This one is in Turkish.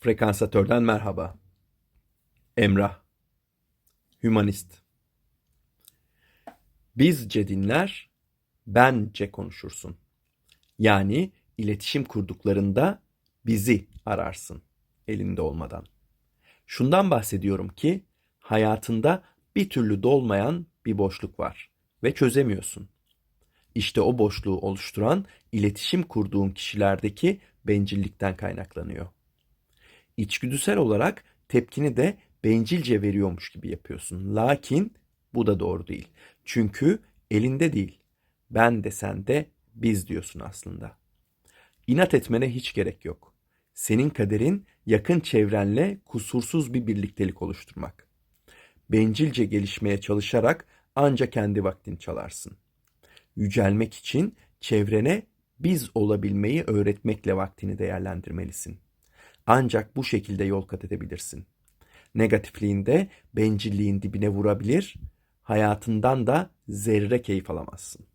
Frekansatörden merhaba. Emrah. Hümanist. Bizce dinler, bence konuşursun. Yani iletişim kurduklarında bizi ararsın elinde olmadan. Şundan bahsediyorum ki hayatında bir türlü dolmayan bir boşluk var ve çözemiyorsun. İşte o boşluğu oluşturan iletişim kurduğun kişilerdeki bencillikten kaynaklanıyor. İçgüdüsel olarak tepkini de bencilce veriyormuş gibi yapıyorsun. Lakin bu da doğru değil. Çünkü elinde değil. Ben de sen de biz diyorsun aslında. İnat etmene hiç gerek yok. Senin kaderin yakın çevrenle kusursuz bir birliktelik oluşturmak. Bencilce gelişmeye çalışarak ancak kendi vaktini çalarsın. Yücelmek için çevrene biz olabilmeyi öğretmekle vaktini değerlendirmelisin. Ancak bu şekilde yol kat edebilirsin. Negatifliğinde bencilliğin dibine vurabilir, hayatından da zerre keyif alamazsın.